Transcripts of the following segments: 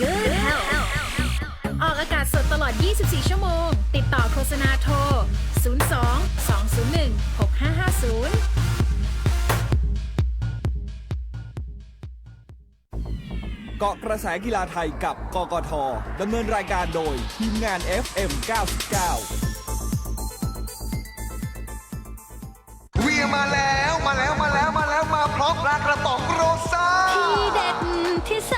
Good Health ออกอากาศสดตลอด 24 ชั่วโมง ติดต่อโฆษณาโทร 02 201 6550เกาะกระแสกีฬาไทยกับกกทดำเนินรายการโดย ทีมงาน FM 99 เวียมาแล้วมาแล้วมาแล้วมาแล้วมาพร้อมปลากระป๋องโรซ่าที่เด็ดที่ซอ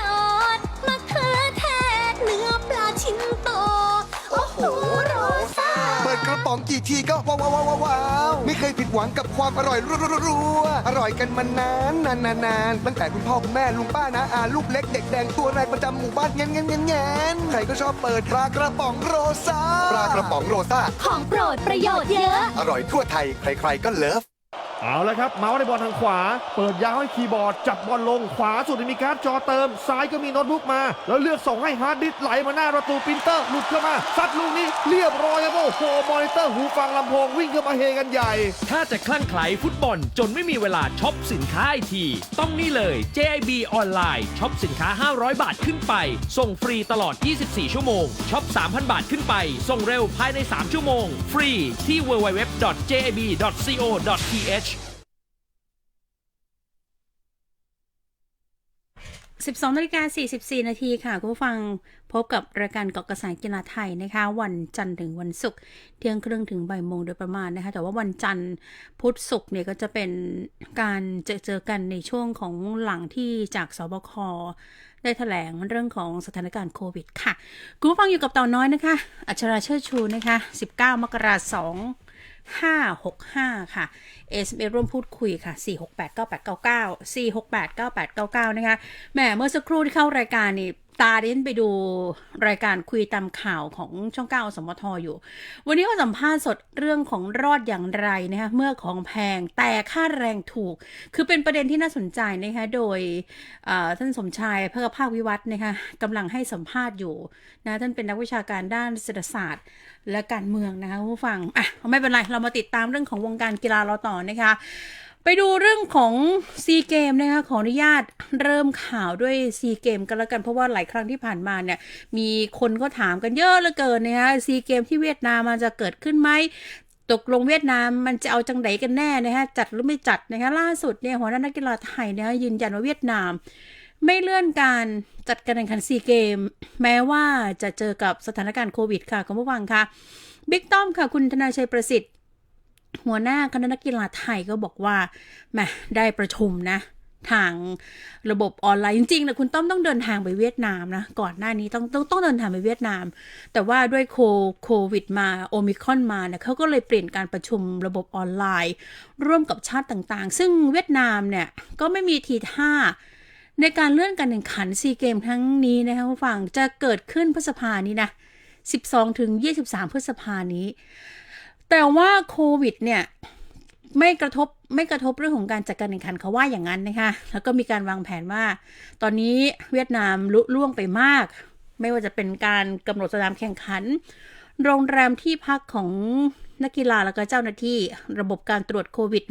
องกี่ทีก็ว้าวว้าวว้าวว้าวไม่เคยผิดหวังกับความอร่อยรัวๆๆๆอร่อยกันมานานนานนานนานตั้งแต่คุณพ่อคุณแม่ลุงป้านะอาลูกเล็กเด็กแดงตัวแรกประจำหมู่บ้านเงี้ยเงี้ยเงี้ยเงี้ยใครก็ชอบเปิดปลากระป๋องโรซ่าปลากระป๋องโรซ่าของโปรดประโยชน์เยอะ อร่อยทั่วไทย ใครๆก็เลิฟ เอาละครับ เมาส์ในบอลทางขวา เปิดยาวให้คีย์บอร์ด จับบอลลงขวาสุดมีการ์ดจอเติม ซ้ายก็มีโน้ตบุ๊กมา แล้วเลือกส่งให้ฮาร์ดดิสไหลมาหน้าประตูปรินเตอร์หลุดเข้ามาซัดลูกนี้เรียบร้อยครับโอ้โหมอนิเตอร์หูฟังลำโพงวิ่งเข้ามาเฮกันใหญ่ ถ้าจะคลั่งไคล้ฟุตบอลจนไม่มีเวลาช็อปสินค้าไอที ต้องนี่เลย JIB ออนไลน์ช็อปสินค้า 500 บาทขึ้นไป ส่งฟรีตลอด 24 ชั่วโมงช็อป 3,000 บาทขึ้นไป ส่งเร็วภายใน 3 ชั่วโมง ฟรีที่ www.jib.co.th 12นาฬิกา44 นาทีค่ะ คุณผู้ฟังพบกับรายการเกาะกระแสกีฬาไทยนะคะ วันจันทร์ถึงวันศุกร์เที่ยงครึ่งถึงบ่ายโมงโดยประมาณนะคะ แต่ว่าวันจันทร์พุธศุกร์เนี่ยก็จะเป็นการเจอเจอกันในช่วงของหลังที่จากสบคได้แถลงเรื่องของสถานการณ์โควิดค่ะ คุณผู้ฟังอยู่กับเต่าน้อยนะคะ อัชราเชิดชูนะคะ 19 มกราคม 565 ค่ะ SMS ร่วมพูดคุยค่ะ 4689899 4689899 นะคะแหมเมื่อสักครู่ที่เข้ารายการนี่ ตาเด่นไปดูรายการคุยตามข่าวของช่องเก้าสมทอยู่ วันนี้ก็สัมภาษณ์สดเรื่องของรอดอย่างไรนะคะเมื่อของแพงแต่ค่าแรงถูก คือเป็นประเด็นที่น่าสนใจนะคะโดยท่านสมชายเพื่อภาควิวัฒน์นะคะกำลังให้สัมภาษณ์อยู่นะท่านเป็นนักวิชาการด้านเศรษฐศาสตร์และการเมืองนะคะผู้ฟังอะไม่เป็นไรเรามาติดตามเรื่องของวงการกีฬาเราต่อนะคะ ไปดูเรื่องของซีเกมนะคะขออนุญาตเริ่มข่าวด้วยซีเกมกันแล้วกันเพราะว่าหลายครั้งที่ผ่านมาเนี่ยมีคนก็ถามกันเยอะเหลือเกินนะคะซีเกมที่เวียดนามมันจะเกิดขึ้นไหมตกลงเวียดนามมันจะเอาจังไหนกันแน่นะคะจัดหรือไม่จัดนะคะล่าสุดเนี่ยหัวหน้านักกีฬาไทยนะคะยืนยันว่าเวียดนาม ไม่เลื่อนการจัดการแข่งขันซีเกม แม้ว่าจะเจอกับสถานการณ์โควิดค่ะคุณผู้ฟังค่ะบิ๊กต้อมค่ะคุณธนาชัยประสิทธิ์ หัวหน้าคณะนักกีฬาไทยก็บอกว่าแหมได้ประชุมนะ ทางระบบออนไลน์จริงๆนะคุณต้อมต้องเดินทางไปเวียดนามนะ ก่อนหน้านี้ต้องต้องต้องเดินทางไปเวียดนาม แต่ว่าด้วยโคโควิดมาโอมิคอนมาเนี่ยเขาก็เลยเปลี่ยนการประชุมระบบออนไลน์ ร่วมกับชาติต่างๆ ซึ่งเวียดนามเนี่ยก็ไม่มีทีท่าในการเลื่อนการแข่งขันซีเกมทั้งนี้นะคะคุณผู้ฟังจะเกิดขึ้นพฤษภานี้นะ 12 ถึง 23 พฤษภานี้ แต่ว่าโควิดเนี่ยไม่กระทบไม่กระทบเรื่องของการจัดการแข่งขันเขาว่าอย่างนั้นนะคะ แล้วก็มีการวางแผนว่า ตอนนี้เวียดนามลุล่วงไปมาก ไม่ว่าจะเป็นการกำหนดสนามแข่งขัน โรงแรมที่พักของนักกีฬาแล้วก็เจ้าหน้าที่ระบบการตรวจโควิด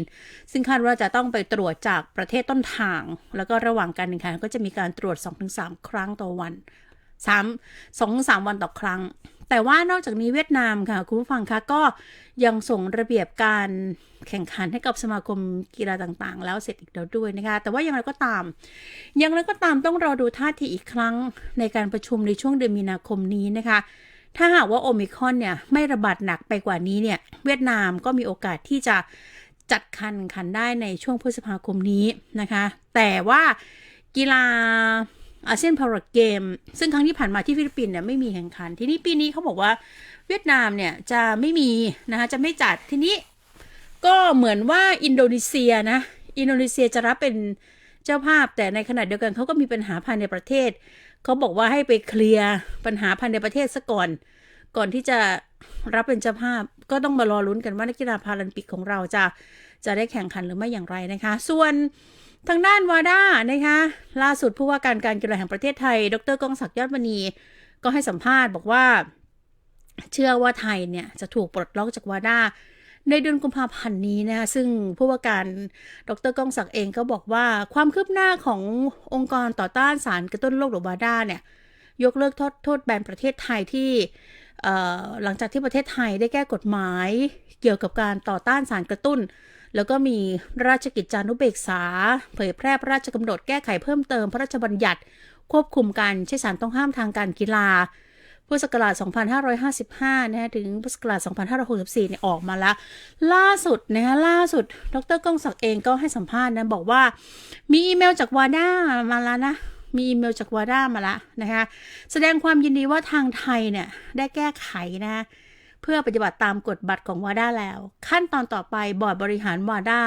-19 ซึ่งคาดว่าจะต้องไปตรวจจากประเทศต้นทาง แล้วก็ระหว่างการแข่งขันก็จะมีการตรวจ 2-3 ครั้งต่อวันสามสองสามวันต่อครั้ง แต่ว่านอกจากนี้เวียดนามค่ะ คุณผู้ฟังคะก็ยังส่งระเบียบการแข่งขันให้กับสมาคมกีฬาต่างๆ แล้วเสร็จอีกแล้วด้วยนะคะ แต่ว่าอย่างไรก็ตาม อย่างไรก็ตามต้องรอดูท่าทีอีกครั้งในการประชุมในช่วงเดือนมีนาคมนี้นะคะ ถ้าหากว่าโอมิคอนเนี่ยไม่ระบาดหนักไปกว่านี้เนี่ย เวียดนามก็มีโอกาสที่จะจัดคันขันได้ในช่วงพฤษภาคมนี้นะคะ แต่ว่ากีฬา อาเซียนพาราเกม ซึ่งครั้งที่ผ่านมาที่ฟิลิปปินส์เนี่ยไม่มีแข่งขัน ทีนี้ปีนี้เขาบอกว่าเวียดนามเนี่ยจะไม่มีนะคะจะไม่จัดทีนี้ ก็เหมือนว่าอินโดนีเซียนะอินโดนีเซียจะรับเป็นเจ้าภาพ แต่ในขณะเดียวกันเขาก็มีปัญหาภายในประเทศเขาบอกว่าให้ไปเคลียร์ปัญหาภายในประเทศซะก่อน ก่อนที่จะรับเป็นเจ้าภาพก็ต้องมารอลุ้นกันว่านักกีฬาพาราลิมปิกของเราจะจะได้แข่งขันหรือไม่อย่างไรนะคะ ส่วน ทางด้านวาด้านะคะล่าสุดผู้ว่าการการกีฬาแห่งประเทศไทย ดรกองศักดิ์ยอดมณีก็ให้สัมภาษณ์บอกว่า เชื่อว่าไทยเนี่ยจะถูกปลดล็อกจากวาด้าในเดือนกุมภาพันธ์นี้นะคะซึ่งผู้ว่าการดรก้องศักดิ์เองก็บอกว่าความคืบหน้าขององค์กรต่อต้านสารกระตุ้นโรคหรือวาดาเนี่ยยกเลิกโทษโทษแบนประเทศไทยที่หลังจากที่ประเทศไทยได้แก้กฎหมายเกี่ยวกับการต่อต้านสารกระตุ้น แล้วก็มีราชกิจจานุเบกษา เผยแพร่พระราชกำหนดแก้ไขเพิ่มเติมพระราชบัญญัติ ควบคุมการใช้สารต้องห้ามทางการกีฬาพุทธศักราช 2555 นะฮะ ถึงพุทธศักราช 2564 เนี่ย ออกมาล้วล่าสุดนะฮะ ล่าสุด ดรก้องศักดิ์เองก็ให้สัมภาษณ์นะ บอกว่า มีอีเมลจากวาด้ามาแล้วนะ มีอีเมลจากวาด้ามาแล้วนะคะ แสดงความยินดีว่าทางไทยเนี่ย ได้แก้ไขนะ พื่อปฏิบัติตามกฎบัตรของวาด้าแล้ว ขั้นตอนต่อไปบอร์ดบริหารวาด้า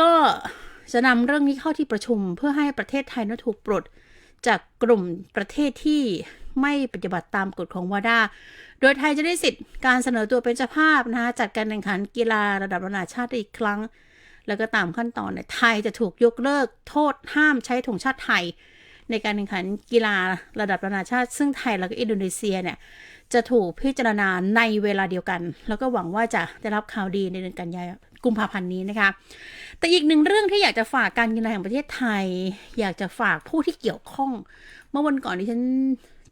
ก็จะนำเรื่องนี้เข้าที่ประชุมเพื่อให้ประเทศไทยนั้นถูกปลดจากกลุ่มประเทศที่ไม่ปฏิบัติตามกฎของวาดา โดยไทยจะได้สิทธิ์การเสนอตัวเป็นเจ้าภาพนะคะจัดการแข่งขันกีฬาระดับนานาชาติอีกครั้ง แล้วก็ตามขั้นตอนเนี่ยไทยจะถูกยกเลิกโทษห้ามใช้ธงชาติไทย ในการแข่งขันกีฬาระดับนานาชาติ ซึ่งไทยแล้วก็อินโดนีเซียเนี่ย จะถูกพิจารณาในเวลาเดียวกัน แล้วก็หวังว่าจะได้รับข่าวดีในเดือนกันยายนกุมภาพันธ์นี้นะคะ แต่อีกหนึ่งเรื่องที่อยากจะฝากการกีฬาแห่งประเทศไทย อยากจะฝากผู้ที่เกี่ยวข้อง เมื่อวันก่อนที่ฉัน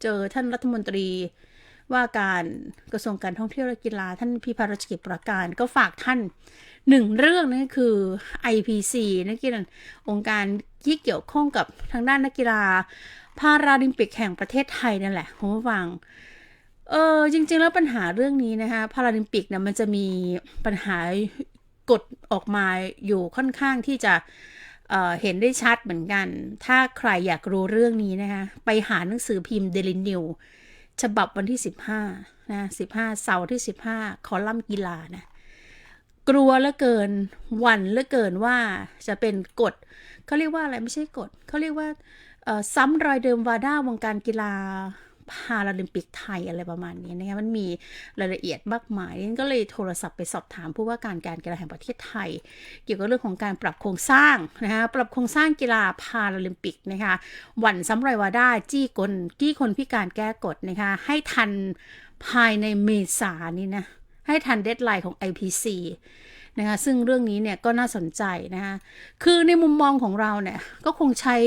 เจอท่านรัฐมนตรีว่าการกระทรวงการท่องเที่ยวและกีฬาท่านพิพัฒน์รัชกิจประการก็ฝากท่านหนึ่งเรื่องนั่นคือ IPC นักกีฬาองค์การที่เกี่ยวข้องกับทางด้านนักกีฬาพาราลิมปิกแห่งประเทศไทยนั่นแหละคุณผู้ฟัง เออจริง ๆ แล้วปัญหาเรื่องนี้นะคะพาราลิมปิกเนี่ยมันจะมีปัญหากฎออกมาอยู่ค่อนข้างที่จะเเห็นได้ชัดเหมือนกัน ถ้าใครอยากรู้เรื่องนี้นะคะไปหาหนังสือพิมพ์เดลินิวฉบับวันที่ 15นะ15 เสาร์ที่ 15 คอลัมน์กีฬานะกลัวเหลือเกินหวั่นเหลือเกินว่าจะเป็นกฎเขาเรียกว่าอะไรไม่ใช่กฎเขาเรียกว่าซ้ำรอยเดิมวาด้าวงการกีฬา พาราลิมปิกไทยอะไรประมาณนี้นะคะมันมีรายละเอียดมากมายก็เลยโทรศัพท์ไปสอบถามผู้ว่าการการกีฬาแห่งประเทศไทย เกี่ยวกับเรื่องของการปรับโครงสร้างนะคะปรับโครงสร้างกีฬาพาราลิมปิกนะคะหวันซ้ำรวาด้าจี้กลจี้คนพิการแก้กฎนะคะให้ทันภายในเมษานี้นะให้ทันเดทไลน์ของ IPC นะคะซึ่งเรื่องนี้เนี่ยก็น่าสนใจนะคะคือในมุมมองของเราเนี่ยก็คงใช้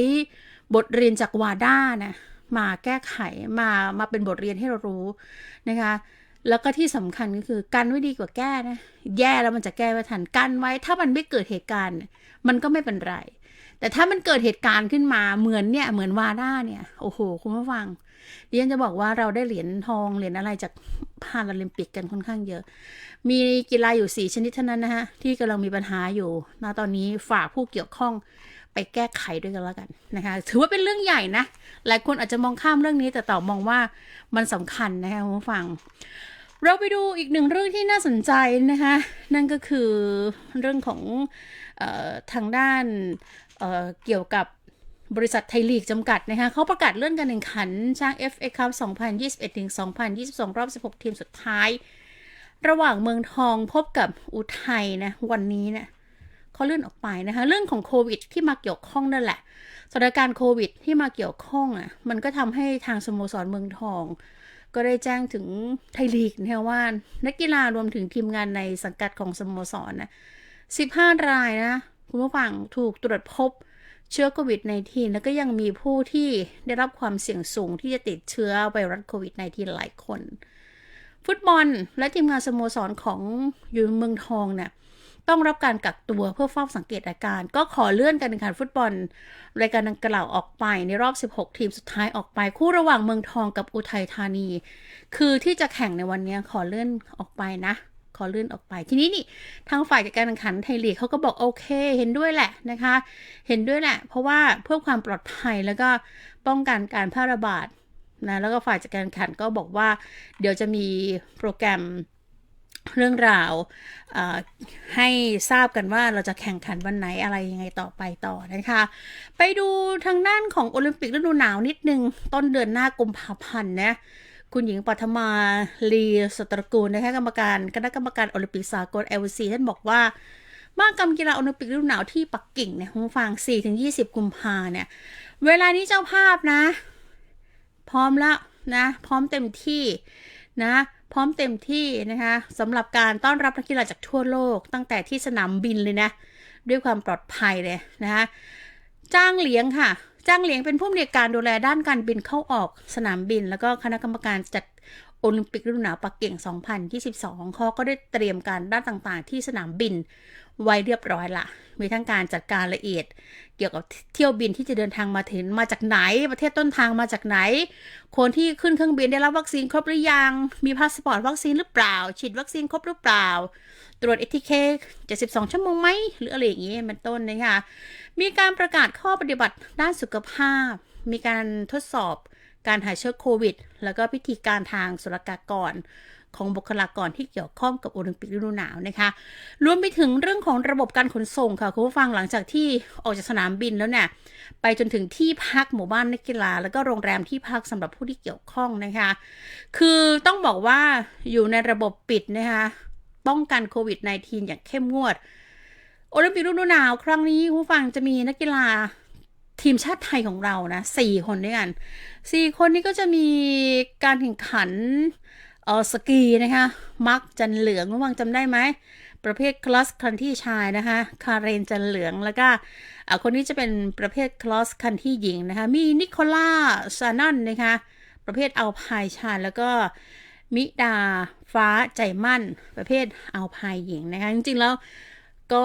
บทเรียนจากวาด้านะ มาแก้ไขมามาเป็นบทเรียนให้เรารู้นะคะแล้วก็ที่สำคัญก็คือกันไว้ดีกว่าแก้นะแย่แล้วมันจะแก้ไม่ทันกันไว้ ถ้ามันไม่เกิดเหตุการณ์ มันก็ไม่เป็นไร แต่ถ้ามันเกิดเหตุการณ์ขึ้นมาเหมือนเนี่ยเหมือนวาด้าเนี่ยโอ้โหคุณผู้ฟังดิฉันจะบอกว่าเราได้เหรียญทองเหรียญอะไรจากพาราลิมปิกกันค่อนข้างเยอะ มีกีฬาอยู่ 4 ชนิดเท่านั้นนะฮะที่กำลังมีปัญหาอยู่ณตอนนี้ฝากผู้เกี่ยวข้อง ไปแก้ไขด้วยกันแล้วกันนะคะ ถือว่าเป็นเรื่องใหญ่นะ หลายคนอาจจะมองข้ามเรื่องนี้แต่ต่อมองว่ามันสำคัญนะคะคุณผู้ฟัง เราไปดูอีกหนึ่งเรื่องที่น่าสนใจนะคะ นั่นก็คือเรื่องของออทางด้านเเกี่ยวกับบริษัทไทยลีกจำกัดนะคะเขาประกาศเลื่อนการแข่งขันช้าง FA Cup 2021ถึง2022 รอบ 16 ทีมสุดท้าย ระหว่างเมืองทองพบกับอุทัยนะวันนี้เนะ เขาเลื่อนออกไปนะคะ เรื่องของโควิดที่มาเกี่ยวข้องนั่นแหละสถานการณ์โควิดที่มาเกี่ยวข้องอะมันก็ทำให้ทางสโมสรเมืองทอง ก็ได้แจ้งถึงไทยลีกนะว่า นักกีฬารวมถึงทีมงานในสังกัดของสโมสรนะ15 รายนะคุณผู้ฟังถูกตรวจพบเชื้อโควิด -19 แล้วก็ยังมีผู้ที่ได้รับความเสี่ยงสูงที่จะติดเชื้อไวรัสโควิด -19 หลายคน ฟุตบอลและทีมงานสโมสรของอยู่เมืองทองเนี่ย ต้องรับการกักตัวเพื่อเฝ้าสังเกตอาการ ก็ขอเลื่อนการแข่งขันฟุตบอล รายการดังกล่าวออกไปในรอบ 16 ทีมสุดท้ายออกไป คู่ระหว่างเมืองทองกับอุทัยธานี คือที่จะแข่งในวันนี้ขอเลื่อนออกไปนะขอเลื่อนออกไป ทีนี้นี่ทางฝ่ายจัดการแข่งขันไทยลีกเขาก็บอกโอเค เห็นด้วยแหละนะคะ เห็นด้วยแหละ เพราะว่าเพื่อความปลอดภัยแล้วก็ป้องกันการแพร่ระบาดนะแล้วก็ฝ่ายจัดการแข่งขันก็บอกว่า เดี๋ยวจะมีโปรแกรม เรื่องราวให้ทราบกันว่าเราจะแข่งขันวันไหนอะไรยังไงต่อไปต่อนะคะ ไปดูทางด้านของโอลิมปิกฤดูหนาวนิดนึง ต้นเดือนหน้ากุมภาพันธ์นะคุณหญิงปัทมาลีสตรกูลนะคะกรรมการคณะกรรมการโอลิมปิกสากล LC ท่านบอกว่ามากรรมกีฬาโอลิมปิกฤดูหนาวที่ปักกิ่งเนี่ยคุณฟัง 4-20 กุมภาเนี่ย เวลานี้เจ้าภาพนะ พร้อมแล้วนะ พร้อมเต็มที่นะ พร้อมเต็มที่นะคะสำหรับการต้อนรับนักกีฬาจากทั่วโลก ตั้งแต่ที่สนามบินเลยนะ ด้วยความปลอดภัยเลยนะคะจ้างเลี้ยงค่ะ จ้างเลี้ยงเป็นผู้อำนวยการดูแลด้านการบินเข้าออกสนามบิน แล้วก็คณะกรรมการจัดโอลิมปิกฤดูหนาวปักกิ่ง 2022 เขาก็ได้เตรียมการด้านต่างๆ ที่สนามบิน ไว้เรียบร้อยละ มีทั้งการจัดการละเอียด เกี่ยวกับเที่ยวบินที่จะเดินทางมาถึงมาจากไหน ประเทศต้นทางมาจากไหน คนที่ขึ้นเครื่องบินได้รับวัคซีนครบหรือยัง มีพาสปอร์ตวัคซีนหรือเปล่า ฉีดวัคซีนครบหรือเปล่า ตรวจเอทีเค72ชั่วโมงไหมหรืออะไรอย่างนี้เป็นต้นนะคะมีการประกาศข้อปฏิบัติด้านสุขภาพ มีการทดสอบการหายเชื้อโควิด แล้วก็พิธีการทางศุลกากร ของบุคลากรที่เกี่ยวข้องกับโอลิมปิกฤดูหนาวนะคะ รวมไปถึงเรื่องของระบบการขนส่งค่ะคุณผู้ฟังหลังจากที่ออกจากสนามบินแล้วเนี่ยไปจนถึงที่พักหมู่บ้านนักกีฬา แล้วก็โรงแรมที่พักสำหรับผู้ที่เกี่ยวข้องนะคะ คือต้องบอกว่าอยู่ในระบบปิดนะคะป้องกันโควิด -19 อย่างเข้มงวด โอลิมปิกฤดูหนาว ครั้งนี้คุณผู้ฟังจะมีนักกีฬาทีมชาติไทยของเรานะสี่คนด้วยกันสี่คนนี้ก็จะมีการแข่งขัน เออสกีนะคะมักจันเหลืองระวังจำได้ไหม ประเภทคลอสคันที่ชายนะคะ คาเรนจันเหลืองแล้วก็คนนี้จะเป็นประเภทคลอสคันที่หญิงนะคะ มีนิโคล่าซานอนนะคะ ประเภทเอาพายชายแล้วก็มิดาฟ้าใจมั่น ประเภทเอาพายหญิงนะคะ จริงๆแล้ว ก็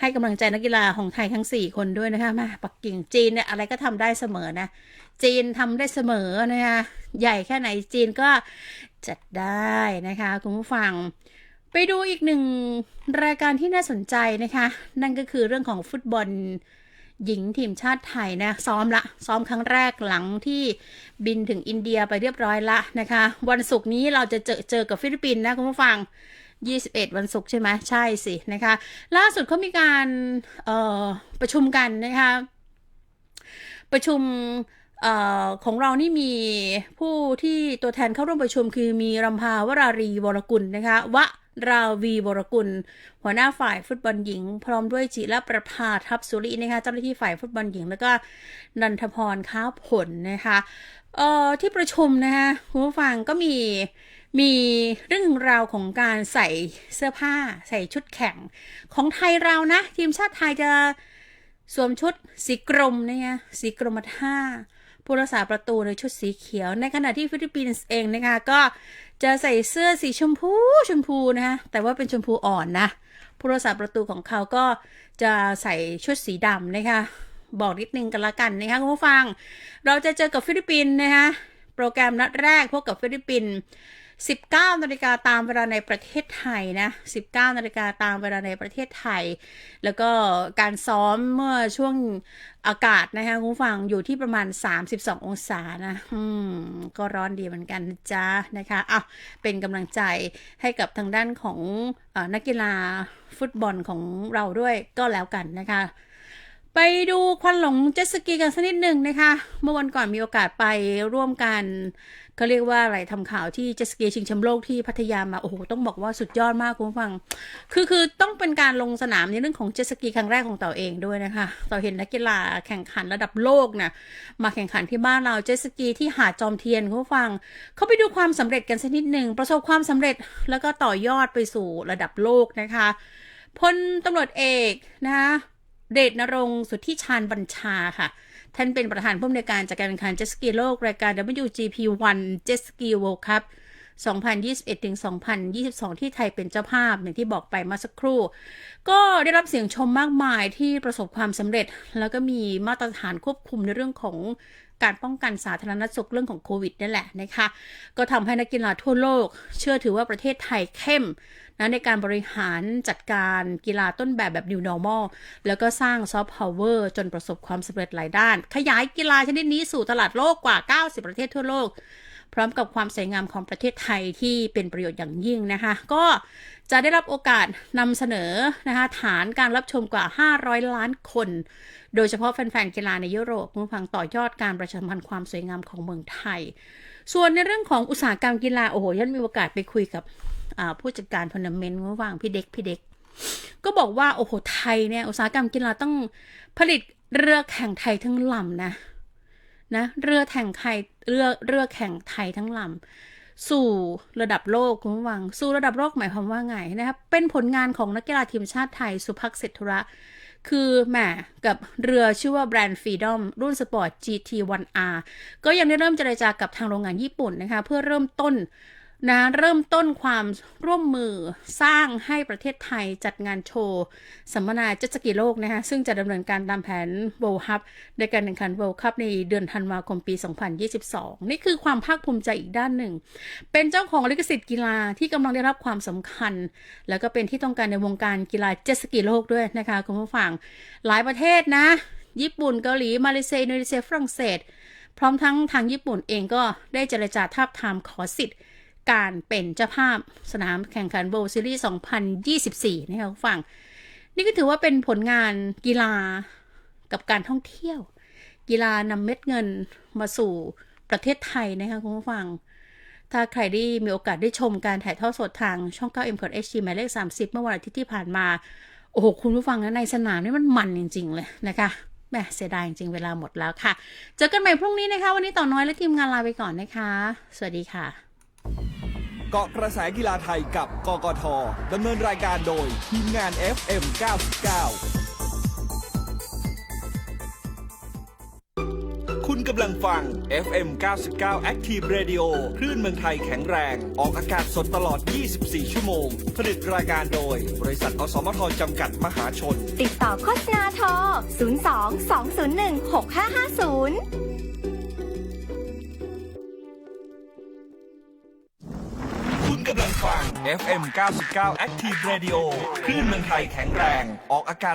ให้กำลังใจนักกีฬาของไทยทั้ง 4 คนด้วยนะคะมาปักกิ่งจีนเนี่ยอะไรก็ทำได้เสมอนะ จีนทำได้เสมอนะคะใหญ่แค่ไหนจีนก็จัดได้นะคะคุณผู้ฟัง ไปดูอีกหนึ่งรายการที่น่าสนใจนะคะ นั่นก็คือเรื่องของฟุตบอลหญิงทีมชาติไทยนะซ้อมละ ซ้อมครั้งแรกหลังที่บินถึงอินเดียไปเรียบร้อยละนะคะ วันศุกร์นี้เราจะเจอเจอกับฟิลิปปินส์นะคุณผู้ฟัง 21 วันศุกร์ใช่ไหมใช่สินะคะ ล่าสุดเขามีการประชุมกันนะคะ ประชุมออของเรานี่มีผู้ที่ตัวแทนเข้าร่วมประชุมคือมีรำพาวรารีวรกุลนะคะวะราวีวรกุล หัวหน้าฝ่ายฟุตบอลหญิง พร้อมด้วยจิรประภาทัพสุรินะคะเจ้าหน้าที่ฝ่ายฟุตบอลหญิง แล้วก็นันทพรค้าผลนะคะเอ่อที่ประชุมนะคะคุณผู้ฟังก็มี มีเรื่องราวของการใส่เสื้อผ้าใส่ชุดแข่ง ของไทยเรานะ ทีมชาติไทยจะสวมชุดสีกรมเนะคะสีกรมท่าผู้รักษาประตูในชุดสีเขียว ในขณะที่ฟิลิปปินส์เองนะคะก็จะใส่เสื้อสีชมพูชมพูนะคะแต่ว่าเป็นชมพูอ่อนนะผู้รักษาประตูของเขาก็จะใส่ชุดสีดำนะคะบอกนิดนึงกันละกันนะคะคุณผู้ฟัง เราจะเจอกับฟิลิปปินส์นะคะโปรแกรมนัดแรกพบกับฟิลิปปินส์ 19นาฬิกาตามเวลาในประเทศไทยนะ19นาฬิกาตามเวลาในประเทศไทย แล้วก็การซ้อมเมื่อช่วงอากาศนะคะคุณฟังอยู่ที่ประมาณ 32 องศานะอืมก็ร้อนดีเหมือนกันจ๊ะนะคะอะเป็นกำลังใจให้กับทางด้านของอนักกีฬาฟุตบอลของเราด้วยก็แล้วกันนะคะไปดูควันหลงเจ็ตสกีกันสักนิดหนึ่งนะคะ เมื่อวันก่อนมีโอกาสไปร่วมกัน เขาเรียกว่าอะไรทำข่าวที่เจสกีชิงแชมป์โลกที่พัทยามา โอ้โห ต้องบอกว่าสุดยอดมากคุณผู้ฟัง คือคือต้องเป็นการลงสนามในเรื่องของเจสกีครั้งแรกของเต่าเองด้วยนะคะเต่าเห็นนักกีฬาแข่งขันระดับโลกเนี่ยมาแข่งขันที่บ้านเราเจสกีที่หาดจอมเทียนคุณผู้ฟัง เขาไปดูความสำเร็จกันสักนิดหนึ่งประสบความสำเร็จแล้วก็ต่อยอดไปสู่ระดับโลกนะคะพลตำรวจเอกนะคะเดชนรงสุทธิชาญบัญชาค่ะ ท่านเป็นประธานผู้อำนวยการจัดการแข่งขันเจ็ตสกีโลก รายการ WGP 1 Jet Ski World Cup 2021ถึง2022 ที่ไทยเป็นเจ้าภาพอย่างที่บอกไปเมื่อสักครู่ ก็ได้รับเสียงชมมากมายที่ประสบความสำเร็จ แล้วก็มีมาตรฐานควบคุมในเรื่องของ การป้องกันสาธารณสุขเรื่องของโควิดนี่แหละนะคะ ก็ทำให้นักกีฬาทั่วโลก เชื่อถือว่าประเทศไทยเข้มนะในการบริหารจัดการกีฬาต้นแบบแบบ New Normal แล้วก็สร้างซอฟต์พาวเวอร์จนประสบความสำเร็จหลายด้าน ขยายกีฬาชนิดนี้สู่ตลาดโลกกว่า 90 ประเทศทั่วโลก พร้อมกับความสวยงามของประเทศไทยที่เป็นประโยชน์อย่างยิ่งนะคะ ก็จะได้รับโอกาสนำเสนอนะคะฐานการรับชมกว่า 500 ล้านคน โดยเฉพาะแฟนๆกีฬาในยุโรปผู้ฟังต่อยอดการประชาสัมพันธ์ความสวยงามของเมืองไทย ส่วนในเรื่องของอุตสาหกรรมกีฬาโอ้โหยันมีโอกาสไปคุยกับผู้จัดการทันเมนต์ผู้ฟังพี่เด็กพี่เด็กก็บอกว่าโอ้โหไทยเนี่ยอุตสาหกรรมกีฬาต้องผลิตเรือแข่งไทยทั้งลำนะ นะเรือแข่งไทยเรือเรือแข่งไทยทั้งลำสู่ระดับโลกคุณผู้ฟัง สู่ระดับโลกหมายความว่าไงนะครับเป็นผลงานของนักกีฬาทีมชาติไทยสุภักดิ์เศรษฐุระ คือแหมกับเรือชื่อว่าแบรนด์ฟรีดอมรุ่นสปอร์ต GT1R ก็ยังได้เริ่มเจรจากับทางโรงงานญี่ปุ่นนะคะ เพื่อเริ่มต้น นะเริ่มต้นความร่วมมือสร้างให้ประเทศไทยจัดงานโชว์ สัมมนาเจ็ตสกีโลกนะคะซึ่งจะดำเนินการตามแผน World Cup ในการแข่งขัน World Cup ในเดือนธันวาคมปี 2022 นี่คือความภาคภูมิใจอีกด้านหนึ่ง เป็นเจ้าของลิขสิทธิ์กีฬาที่กำลังได้รับความสำคัญ แล้วก็เป็นที่ต้องการในวงการกีฬาเจ็ตสกีโลกด้วยนะคะคุณผู้ฟังหลายประเทศนะ ญี่ปุ่นเกาหลีมาเลเซียอินโดนีเซียฝรั่งเศส พร้อมทั้งทางญี่ปุ่นเองก็ได้เจรจาทาบทามขอสิทธิ์ การเป็นเจ้าภาพสนามแข่งขัน World Series 2024 นะคะคุณผู้ฟัง นี่ก็ถือว่าเป็นผลงานกีฬากับการท่องเที่ยว กีฬานำเม็ดเงินมาสู่ประเทศไทยนะคะคุณผู้ฟัง ถ้าใครได้มีโอกาสได้ชมการถ่ายทอดสดทางช่อง 9 m c o t HD หมายเลข 30 เมื่อวันอาทิตย์ที่ผ่านมา โอ้โห คุณผู้ฟังนะในสนามนี่มันมันจริง ๆ เลยนะคะแหมเสียดายจริงเวลาหมดแล้วค่ะ เจอกันใหม่พรุ่งนี้นะคะ วันนี้ต่อน้อยและทีมงานลาไปก่อนนะคะ สวัสดีค่ะ เกาะกระแสกีฬาไทยกับกกทดำเนินรายการโดยทีมงาน FM 99 คุณกำลังฟัง FM 99 Active Radio คลื่นเมืองไทยแข็งแรง ออกอากาศสดตลอด 24 ชั่วโมง ผลิตรายการโดย บริษัท อสมทจำกัดมหาชน ติดต่อโฆษณาโทร 02 201 6550 FM 99 Active Radio คลื่นเมืองไทยแข็งแรง ออกอากาศ